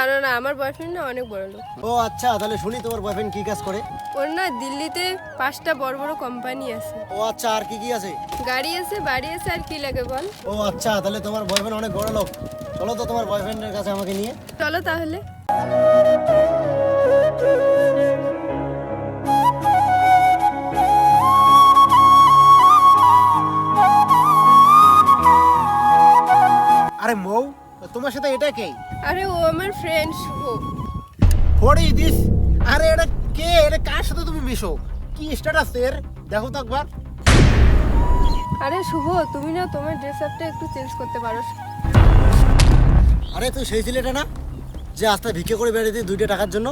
জানো না আমার বয়ফ্রেন্ড না অনেক বড় লোক ও আচ্ছা তাহলে শুনি তোমার বয়ফ্রেন্ড কি কাজ করে? ওর না দিল্লিতে পাঁচটা বড় বড় কোম্পানি আছে। ও আচ্ছা আর কি কি আছে? গাড়ি আছে বাড়ি আছে আর কি লাগে বল। ও আচ্ছা তাহলে তোমার বয়ফ্রেন্ড অনেক বড় লোক। চলো তো তোমার বয়ফ্রেন্ডের কাছে আমাকে নিয়ে। চলো তাহলে। আরে মৌ তোমার সাথে এটা কে? আরে ও আমার friend Shubho. What is this আরে এটা কে? এটা কার সাথে তুমি মিশো? কি স্ট্যাটাস এর? দেখো তো একবার। আরে শুভ তুমি না তোমার ড্রেস আপটা একটু চেঞ্জ করতে পারো। আরে তুই সেই ছেলেটা না যে আস্তে ভিক্ষে করে বেড়াতে দুইটা টাকার জন্য?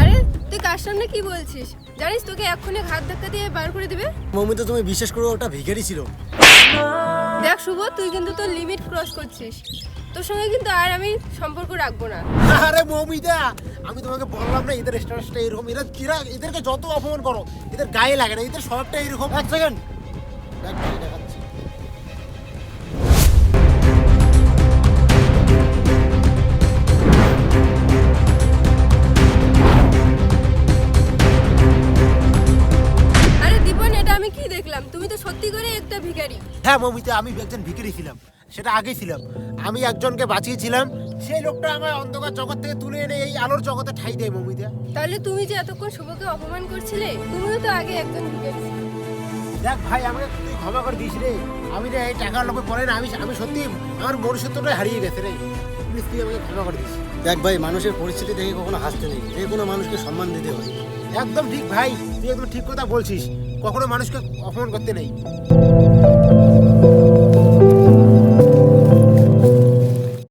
আরে তুই কার সামনে কি বলছিস? জানিস তোকে এক্ষুনি ঘাত ধাক্কা দিয়ে বার করে দিবে? মমি তো তুমি বিশ্বাস করো ওটা ভিখারি ছিল। দেখ শুভ তুই কিন্তু তোর লিমিট ক্রস করছিস। তোর সঙ্গে কিন্তু আর আমি সম্পর্ক রাখব না। আরে মৌমিতা আমি তোমাকে বললাম না এদের স্ট্যাটাসটা এরকম। এরা কিরা এদেরকে যত অপমান করো এদের গায়ে লাগে না এদের স্বভাবটা এরকম। এক সেকেন্ড দেখাচ্ছি। আরে দীপন এটা আমি কি দেখলাম? তুমি তো সত্যি করে একটা ভিখারি। হ্যাঁ মৌমিতা আমি একজন ভিখারি ছিলাম। সেটা আগে ছিলাম। আমি একজনকে বাঁচিয়েছিলাম সেই লোকটা আমার অন্ধকার জগৎ থেকে তুলে এনে এই আলোর জগতে ঠাই দেয় মৌমিতা। তাহলে তুমি যে এতক্ষণ শুভকে অপমান করছিলে তুমিও তো আগে একজন দেখ ভাই আমাকে তুই ক্ষমা করে দিস রে। আমি রে এই টাকার লোকে পরে না আমি আমি সত্যি আমার মনুষ্যত্বটা হারিয়ে গেছে রে। প্লিজ তুই আমাকে ক্ষমা করে দিস। দেখ ভাই মানুষের পরিস্থিতি দেখে কখনো হাসতে নেই। যে কোনো মানুষকে সম্মান দিতে হয়। একদম ঠিক ভাই তুই একদম ঠিক কথা বলছিস। কখনো মানুষকে অপমান করতে নেই।